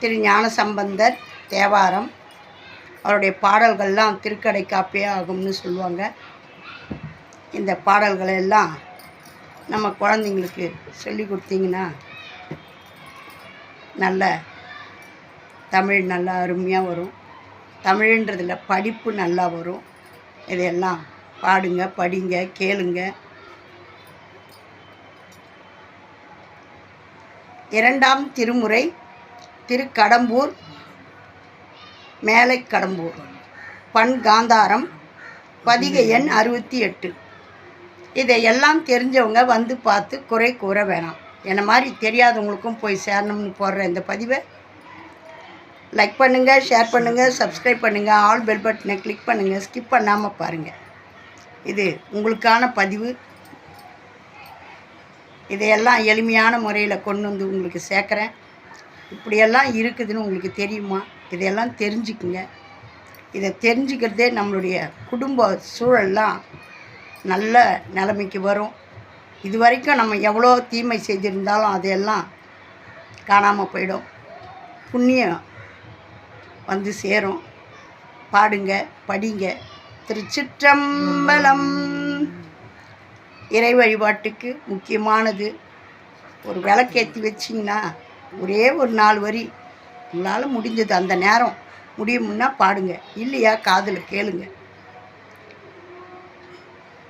திரு ஞான சம்பந்தர் தேவாரம். அவருடைய பாடல்கள்லாம் திருக்கடை காப்பியே ஆகும்னு சொல்லுவாங்க. இந்த பாடல்களை எல்லாம் நம்ம குழந்தைங்களுக்கு சொல்லி கொடுத்தீங்கன்னா நல்ல தமிழ் நல்லா அருமையாக வரும். தமிழ்ன்றதில் படிப்பு நல்லா வரும். இதையெல்லாம் பாடுங்க படிங்க கேளுங்க. இரண்டாம் திருமுறை திருக்கடம்பூர் மேலை கடம்பூர் பண் காந்தாரம் பதிகை எண் அறுபத்தி எட்டு. இதையெல்லாம் தெரிஞ்சவங்க வந்து பார்த்து குறை கூற வேணாம். என்ன மாதிரி தெரியாதவங்களுக்கும் போய் சேரணும்னு போடுற இந்த பதிவை லைக் பண்ணுங்கள் ஷேர் பண்ணுங்கள் சப்ஸ்கிரைப் பண்ணுங்கள் ஆல் பெல் பட்டனை கிளிக் பண்ணுங்கள் ஸ்கிப் பண்ணாமல் பாருங்கள் இது உங்களுக்கான பதிவு. இதையெல்லாம் எளிமையான முறையில் கொண்டு வந்து உங்களுக்கு சேர்க்குறேன். இப்படியெல்லாம் இருக்குதுன்னு உங்களுக்கு தெரியுமா? இதையெல்லாம் தெரிஞ்சுக்குங்க. இதை தெரிஞ்சுக்கிறதே நம்மளுடைய குடும்ப சூழல்லாம் நல்ல நிலைமைக்கு வரும். இது வரைக்கும் நம்ம எவ்வளோ தீமை செய்திருந்தாலும் அதையெல்லாம் காணாமல் போயிடும். புண்ணியம் வந்து சேரும். பாடுங்க படிங்க. திருச்சிற்றம்பலம் இறை வழிபாட்டுக்கு முக்கியமானது. ஒரு விளக்கேற்றி வச்சிங்கன்னா ஒரே ஒரு நாலு வரி. உங்களால் முடிஞ்சது அந்த நேரம். முடியும்னா பாடுங்க. இல்லையா காதில் கேளுங்க.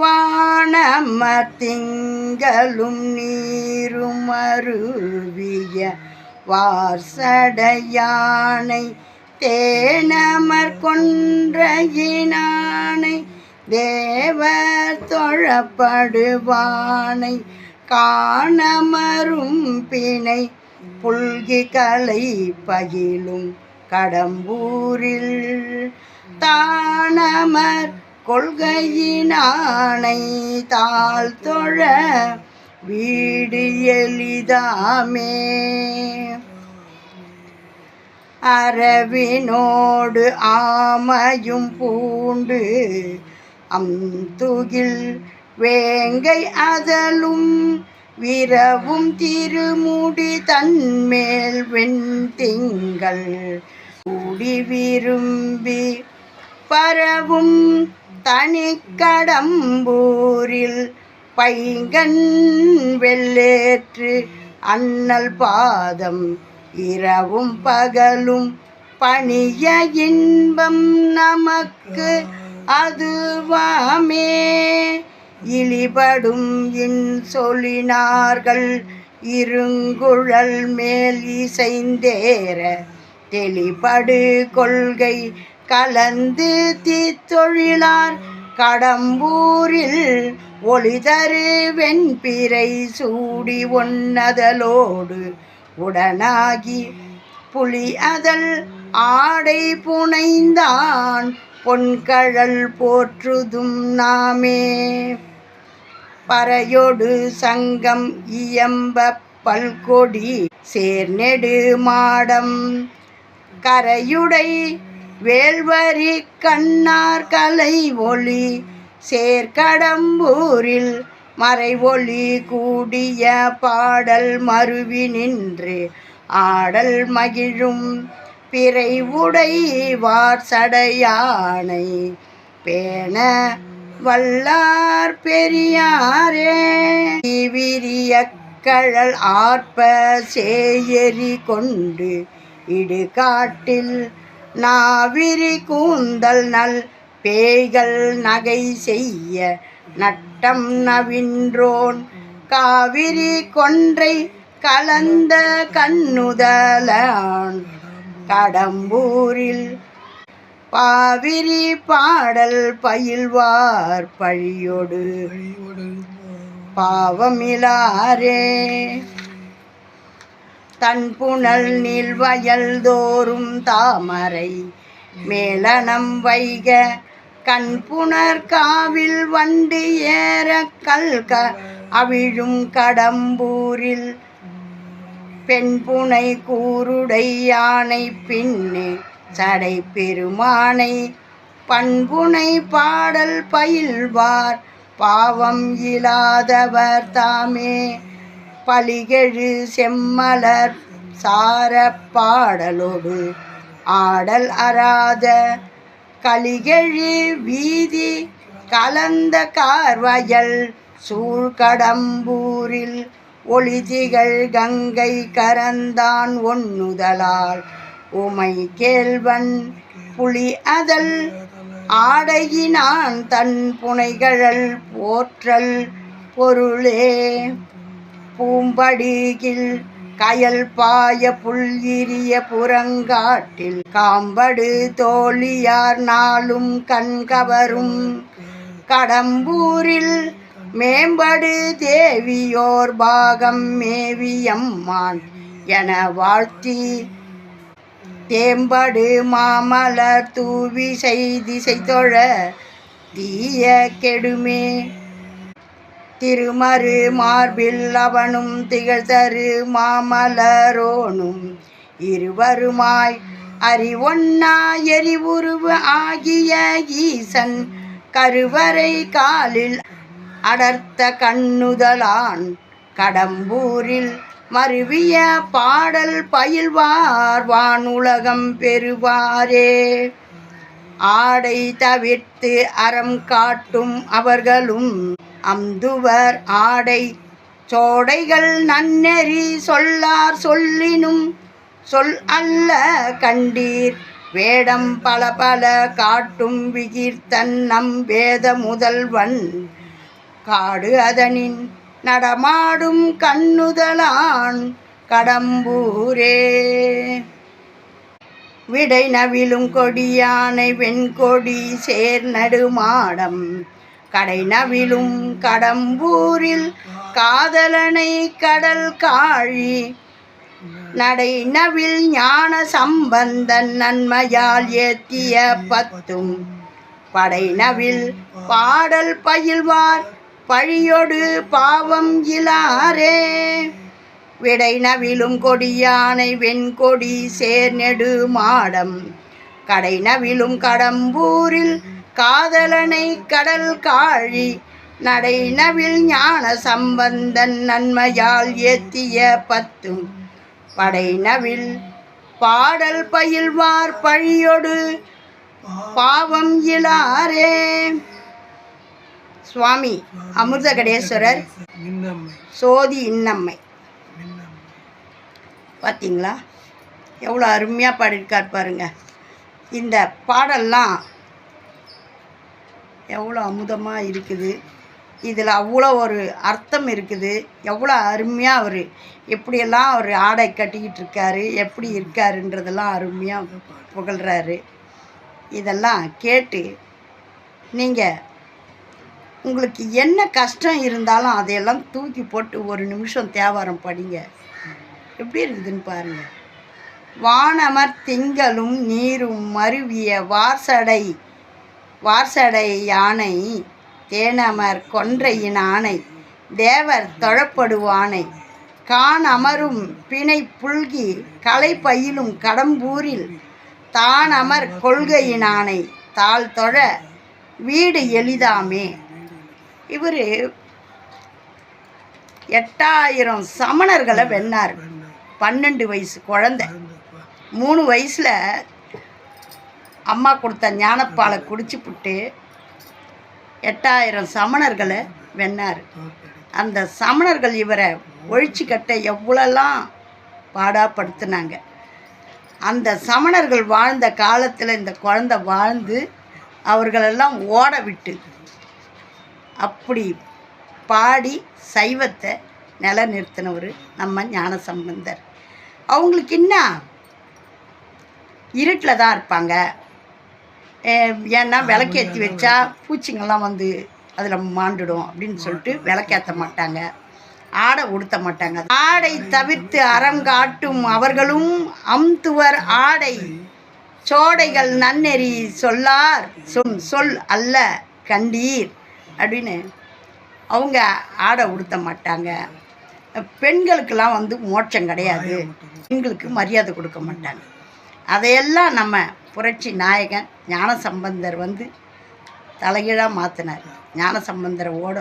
வானமர் திங்களும் நீரும் அருவிய வார்சடையானை தேனமர் கொன்றையினானை தேவர் தொழப்படுவானை காணமரும் பிணை புல்கி கலை பயிலும் கடம்பூரில் தானமர் கொள்கையினானை தாழ் தொழ வீடு எளிதாமே. அரவினோடு ஆமையும் பூண்டு அம்துகில் வேங்கை அதலும் விரவும் திருமுடி தன்மேல் வெண் திங்கள் கூடி விரும்பி பரவும் தனிக்கடம்பூரில் பைங்கன் வெள்ளேற்று அண்ணல் பாதம் இரவும் பகலும் பணிய இன்பம் நமக்கு அதுவாமே. இழிபடும் இன் சொல்லினார்கள் இருங்குழல் மேல் இசைந்தேற தெளிபடு கொள்கை. கலந்து தீத்தொழிலார் கடம்பூரில் ஒளிதரு வெண்பிறை சூடி ஒன்னதலோடு உடனாகி புலி அதல் ஆடை புனைந்தான். பொன்கழல் போற்றுதும் நாமே. பறையொடு சங்கம் இயம்ப பல்கொடி சேர்நெடு மாடம். கரையுடை வேல்வரி கண்ணார் கலை ஒளி சேர்க்கடம்பூரில் மறை ஒளி கூடிய பாடல் மருவி நின்று ஆடல் மகிழும் பிறை உடை வார்சடையானை பேண வல்லார் பெரியாரே விரிய கழல் ஆர்ப்ப சேயரி கொண்டு இடுகாட்டில் நாவிரி கூந்தல் நல் பேய்கள் நகை செய்ய நட்டம் நவின்றோன். காவிரி கொன்றை கலந்த கண்ணுதலான் கடம்பூரில் பாவிரி பாடல் பயில்வார் பழியொடு. பாவமிலாரே தன் புனல் நீள்வயல் தோறும் தாமரை மேலனம் வைக கண்புணர் காவில் வண்டு ஏற கல்க அவிழும் கடம்பூரில் பெண்புனை கூருடை யானை பின்னே சடை பெருமானை பண்புனை பாடல் பயில்வார். பாவம் இல்லாதவர் தாமே. பலிகெழு செம்மலர் சார பாடலோடு. ஆடல் அறாத கலிகெழு வீதி கலந்த கார்வயல். சூழ்கடம்பூரில் ஒளிதிகள் கங்கை கரந்தான் ஒண்ணுதலால். உமை கேள்வன் புலி அதல் ஆடையினான் தன் புனைகழல் போற்றல் பொருளே. பூம்படுகில் கயல் பாய புல்லிரிய புறங்காட்டில் காம்படு தோழியார் நாளும் கண்கவரும் கடம்பூரில் மேம்படு தேவியோர் பாகம் மேவியம்மான் என வாழ்த்தி தேம்படு மாமலர் தூவி செய்திசை தொழ தீய கெடுமே. திருமறு மார்பில் அவனும் திகழ்தரு மாமலரோனும் இருவருமாய். அறிவொன்னா எரிவுருவு ஆகிய ஈசன் கருவறை காலில் அடர்த்த கண்ணுதலான் கடம்பூரில் மருவிய பாடல் பயில்வார் வானுலகம் பெறுவாரே. ஆடை தவிர்த்து அறம் காட்டும் அவர்களும் அம்துவர் ஆடை சோடைகள் நன்னெறி சொல்லார் சொல்லினும் சொல் அல்ல கண்டீர். வேடம் பல பல காட்டும் விகீர்த்தன் நம் வேத முதல்வன். காடு அதனின் நடமாடும் கண்ணுதலான் கடம்பூரே. விடை நவிலும் கொடியானை வெண்கொடி சேர் நடுமாடம். கடை நவிலும் கடம்பூரில் காதலனை கடல் காழி. நடை நவில் ஞான சம்பந்தன் நன்மையால் ஏத்திய பத்தும். படை நவில் பாடல் பயில்வார் பழியொடு பாவம் இலாரே. விடை நவிலும் கொடியானை வெண்கொடி சேர்நெடு மாடம். கடை நவிலும் கடம்பூரில் காதலனை கடல் காழி. நடை நவில் ஞான சம்பந்தன் நன்மையால் ஏத்திய பத்தும். படை நவில் பாடல் பயில்வார் பழியொடு பாவம் இலாரே. சுவாமி அமிர்தகடேஸ்வரர் மின்னம்மை சோதி இன்னம்மை. பார்த்தீங்களா எவ்வளோ அருமையாக பாடியிருக்கார் பாருங்க. இந்த பாடல்லாம் எவ்வளோ அமுதமாக இருக்குது. இதில் அவ்வளோ ஒரு அர்த்தம் இருக்குது. எவ்வளோ அருமையாக அவர் எப்படியெல்லாம் அவர் ஆடை கட்டிக்கிட்டு இருக்காரு எப்படி இருக்காருன்றதெல்லாம் அருமையாக புகழ்கிறாரு இதெல்லாம் கேட்டு நீங்கள் உங்களுக்கு என்ன கஷ்டம் இருந்தாலும் அதையெல்லாம் தூக்கி போட்டு ஒரு நிமிஷம் தேவாரம் படிங்க. எப்படி இருக்குதுன்னு பாருங்கள் வானமர் திங்களும் நீரும் மருவிய வார்சடை வார்சடை யானை தேனமர் கொன்றையின் ஆணை தேவர் தொழப்படுவானை. கான் அமரும் பிணை புல்கி கலை பயிலும் கடம்பூரில் தான் அமர் கொள்கையின் ஆணை தொழ வீடு எளிதாமே. இவர் எட்டாயிரம் சமணர்களை வென்னார். பன்னெண்டு வயசு குழந்தை. மூணு வயசில் அம்மா கொடுத்த ஞானப்பாலை குடிச்சுப்புட்டு எட்டாயிரம் சமணர்களை வென்னார். அந்த சமணர்கள் இவரை ஒழிச்சு கட்ட எவ்வளோலாம் பாடாப்படுத்தினாங்க. அந்த சமணர்கள் வாழ்ந்த காலத்தில் இந்த குழந்தை வாழ்ந்து அவர்களெல்லாம் ஓட விட்டு அப்படி பாடி சைவத்தை நிலநிறுத்தினவர் நம்ம ஞான சம்பந்தர் அவங்களுக்கு என்ன? இருட்டில் தான் இருப்பாங்க. ஏன்னா விளக்கேற்றி வச்சா பூச்சிங்கள்லாம் வந்து அதில் மாண்டுடும் அப்படின்னு சொல்லிட்டு விளக்கேற்ற மாட்டாங்க. ஆடை உடுத்த மாட்டாங்க. ஆடை தவிர்த்து அறம் காட்டும் அவர்களும் அம்துவர் ஆடை. சோடைகள் நன்னெறி சொல்லார் சொல் அல்ல கண்டீர். அப்படின்னு அவங்க ஆடை உடுத்த மாட்டாங்க. பெண்களுக்கெல்லாம் வந்து மோட்சம் கிடையாது. பெண்களுக்கு மரியாதை கொடுக்க மாட்டாங்க. அதையெல்லாம் நம்ம புரட்சி நாயகன் ஞான சம்பந்தர் வந்து தலைகீழாக மாற்றினார் ஞான சம்பந்தரை ஓட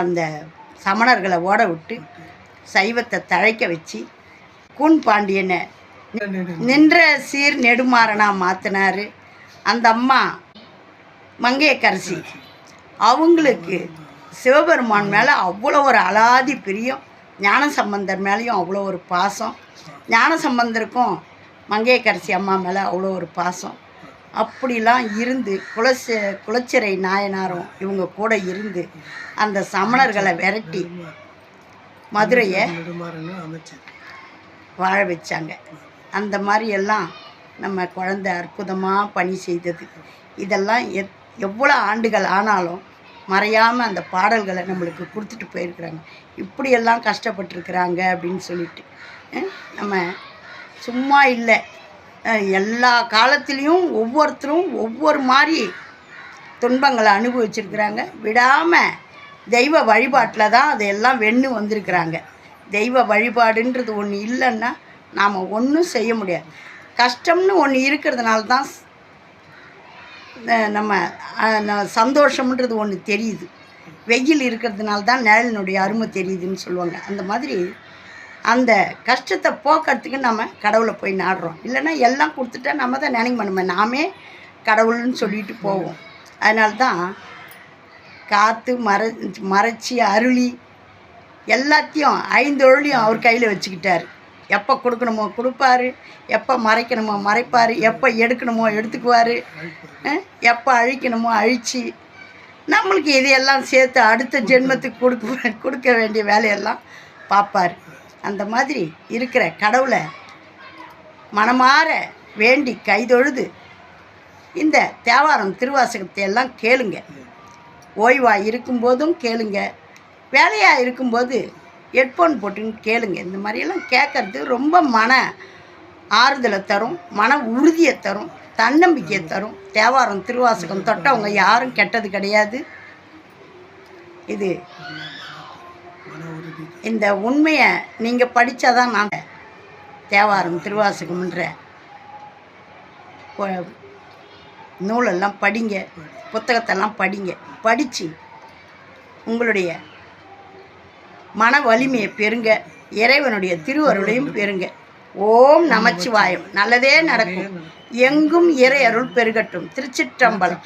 அந்த சமணர்களை ஓட விட்டு சைவத்தை தழைக்க வச்சு கூன் பாண்டியனை நின்ற சீர் நெடுமாறனாக மாற்றினார் அந்த அம்மா மங்கையக்கரசி. அவங்களுக்கு சிவபெருமான் மேலே அவ்வளோ ஒரு அலாதி பிரியம் ஞான சம்பந்தர் மேலேயும் அவ்வளோ ஒரு பாசம் ஞானசம்பந்தருக்கும் மங்கையக்கரசி அம்மா மேலே அவ்வளோ ஒரு பாசம். அப்படிலாம் இருந்து குலச்ச குலச்சிறை நாயனாரும் இவங்க கூட இருந்து அந்த சமணர்களை விரட்டி மதுரையை வாழ வச்சாங்க. அந்த மாதிரி எல்லாம் நம்ம குழந்தை அற்புதமாக பணி செய்தது. இதெல்லாம் எத் எவ்வளோ ஆண்டுகள் ஆனாலும் மறையாமல் அந்த பாடல்களை நம்மளுக்கு கொடுத்துட்டு போயிருக்கிறாங்க. இப்படியெல்லாம் கஷ்டப்பட்டுருக்குறாங்க அப்படின்னு சொல்லிட்டு நம்ம சும்மா இல்லை. எல்லா காலத்துலேயும் ஒவ்வொருத்தரும் ஒவ்வொரு மாதிரி துன்பங்களை அனுபவிச்சிருக்கிறாங்க. விடாமல் தெய்வ வழிபாட்டில் தான் அதையெல்லாம் வெண்ணு வந்திருக்கிறாங்க. தெய்வ வழிபாடுன்றது ஒன்று இல்லைன்னா நாம் ஒன்றும் செய்ய முடியாது. கஷ்டம்னு ஒன்று இருக்கிறதுனால தான் நம்ம சந்தோஷம்ன்றது ஒன்று தெரியுது. வெயில் இருக்கிறதுனால தான் நிழலினுடைய அருமை தெரியுதுன்னு சொல்லுவாங்க. அந்த மாதிரி அந்த கஷ்டத்தை போக்கிறதுக்கு நம்ம கடவுளை போய் நாடுறோம். இல்லைன்னா எல்லாம் கொடுத்துட்டா நம்ம தான் நினைக்க மாட்டோமே நாமே கடவுள்னு சொல்லிட்டு போவோம். அதனால தான் காற்று மர மறைச்சி அருளி எல்லாத்தையும் ஐந்தொழிலையும் அவர் கையில் வச்சுக்கிட்டார். எப்போ கொடுக்கணுமோ கொடுப்பாரு எப்போ மறைக்கணுமோ மறைப்பார் எப்போ எடுக்கணுமோ எடுத்துக்குவார் எப்போ அழிக்கணுமோ அழித்து நம்மளுக்கு இதையெல்லாம் சேர்த்து அடுத்த ஜென்மத்துக்கு கொடுக்க கொடுக்க வேண்டிய வேலையெல்லாம் பார்ப்பார். அந்த மாதிரி இருக்கிற கடவுளை மனமாற வேண்டி கைதொழுது இந்த தேவாரம் திருவாசகத்தை எல்லாம் கேளுங்க. ஓய்வாக இருக்கும்போதும் கேளுங்க. வேலையாக இருக்கும்போது ஹெட்ஃபோன் போட்டுன்னு கேளுங்க. இந்த மாதிரியெல்லாம் கேட்கறது ரொம்ப மன ஆறுதலை தரும் மன உறுதியை தரும் தன்னம்பிக்கையை தரும். தேவாரம் திருவாசகம் தொட்டவங்க யாரும் கெட்டது கிடையாது. இது இந்த உண்மையை நீங்கள் படித்தாதான் நான் தேவாரம் திருவாசகம்ன்ற நூலெல்லாம் படிங்க புத்தகத்தெல்லாம் படிங்க. படித்து உங்களுடைய மன வலிமையை பெறுங்க இறைவனுடைய திருவருளையும் பெறுங்க ஓம் நமச்சிவாயம். நல்லதே நடக்கும். எங்கும் இறை அருள் பெருகட்டும். திருச்சிற்றம்பலம்.